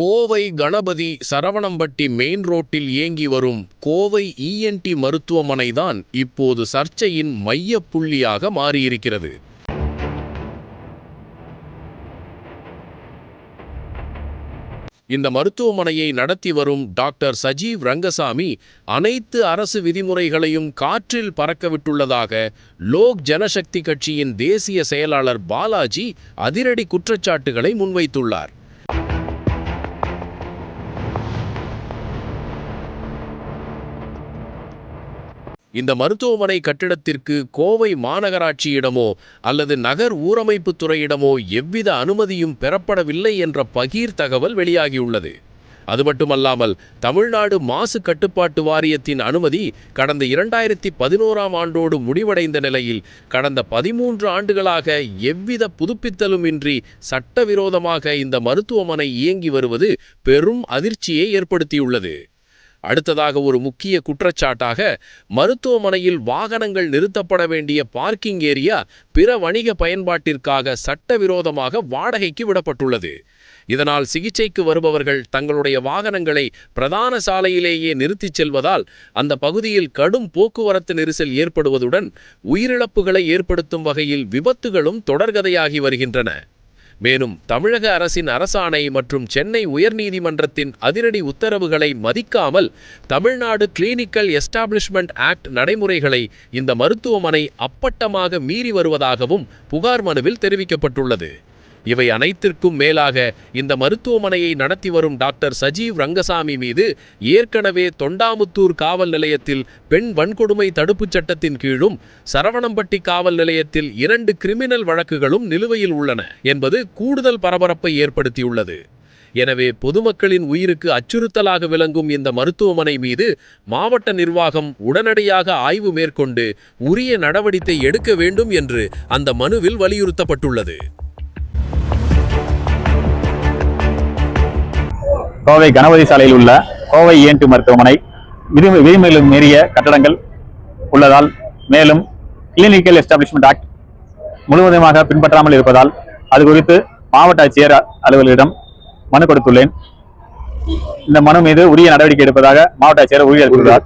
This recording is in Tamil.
கோவை கணபதி சரவணம்பட்டி மெயின் ரோட்டில் இயங்கி வரும் கோவை இஎன்டி மருத்துவமனை தான் இப்போது சர்ச்சையின் மைய புள்ளியாக மாறியிருக்கிறது. இந்த மருத்துவமனையை நடத்தி வரும் டாக்டர் சஜீவ் ரங்கசாமி அனைத்து அரசு விதிமுறைகளையும் காற்றில் பறக்கவிட்டுள்ளதாக லோக் ஜனசக்தி கட்சியின் தேசிய செயலாளர் பாலாஜி அதிரடி குற்றச்சாட்டுகளை முன்வைத்துள்ளார். இந்த மருத்துவமனை கட்டிடத்திற்கு கோவை மாநகராட்சியிடமோ அல்லது நகர் ஊரமைப்பு துறையிடமோ எவ்வித அனுமதியும் பெறப்படவில்லை என்ற பகீர் தகவல் வெளியாகியுள்ளது. அது மட்டுமல்லாமல் தமிழ்நாடு மாசு கட்டுப்பாட்டு வாரியத்தின் அனுமதி கடந்த இரண்டாயிரத்தி பதினோராம் ஆண்டோடு முடிவடைந்த நிலையில் கடந்த பதிமூன்று ஆண்டுகளாக எவ்வித புதுப்பித்தலும் இன்றி சட்டவிரோதமாக இந்த மருத்துவமனை இயங்கி வருவது பெரும் அதிர்ச்சியை ஏற்படுத்தியுள்ளது. அடுத்ததாக ஒரு முக்கிய குற்றச்சாட்டாக மருத்துவமனையில் வாகனங்கள் நிறுத்தப்பட வேண்டிய பார்க்கிங் ஏரியா பிற வணிக பயன்பாட்டிற்காக சட்டவிரோதமாக வாடகைக்கு விடப்பட்டுள்ளது. இதனால் சிகிச்சைக்கு வருபவர்கள் தங்களுடைய வாகனங்களை பிரதான சாலையிலேயே நிறுத்திச் செல்வதால் அந்த பகுதியில் கடும் போக்குவரத்து நெரிசல் ஏற்படுவதுடன் உயிரிழப்புகளை ஏற்படுத்தும் வகையில் விபத்துகளும் தொடர்கதையாகி வருகின்றன. மேலும் தமிழக அரசின் அரசாணை மற்றும் சென்னை உயர்நீதிமன்றத்தின் அதிரடி உத்தரவுகளை மதிக்காமல் தமிழ்நாடு கிளினிக்கல் எஸ்டாப்ளிஷ்மெண்ட் ஆக்ட் நடைமுறைகளை இந்த மருத்துவமனை அப்பட்டமாக மீறி வருவதாகவும் புகார் மனுவில் தெரிவிக்கப்பட்டுள்ளது. இவை அனைத்திற்கும் மேலாக இந்த மருத்துவமனையை நடத்தி வரும் டாக்டர் சஜீவ் ரங்கசாமி மீது ஏற்கனவே தொண்டாமுத்தூர் காவல் நிலையத்தில் பெண் வன்கொடுமை தடுப்புச் சட்டத்தின் கீழும் சரவணம்பட்டி காவல் நிலையத்தில் இரண்டு கிரிமினல் வழக்குகளும் நிலுவையில் உள்ளன என்பது கூடுதல் பரபரப்பை ஏற்படுத்தியுள்ளது. எனவே பொதுமக்களின் உயிருக்கு அச்சுறுத்தலாக விளங்கும் இந்த மருத்துவமனை மீது மாவட்ட நிர்வாகம் உடனடியாக ஆய்வு மேற்கொண்டு உரிய நடவடிக்கை எடுக்க வேண்டும் என்று அந்த மனுவில் வலியுறுத்தப்பட்டுள்ளது. கோவை கணபதி சாலையில் உள்ள கோவை இஎன்டி மருத்துவமனை. விதிமு விதிமுறைகளை மீறிய கட்டடங்கள் உள்ளதால் மேலும் கிளினிக்கல் எஸ்டாப்ளிஷ்மெண்ட் ஆக்ட் முழுவதுமாக பின்பற்றாமல் இருப்பதால் அது குறித்து மாவட்ட ஆட்சியர் அலுவலரிடம் மனு கொடுத்துள்ளேன். இந்த மனு மீது உரிய நடவடிக்கை எடுப்பதாக மாவட்ட ஆட்சியர் உறுதியளித்துள்ளார்.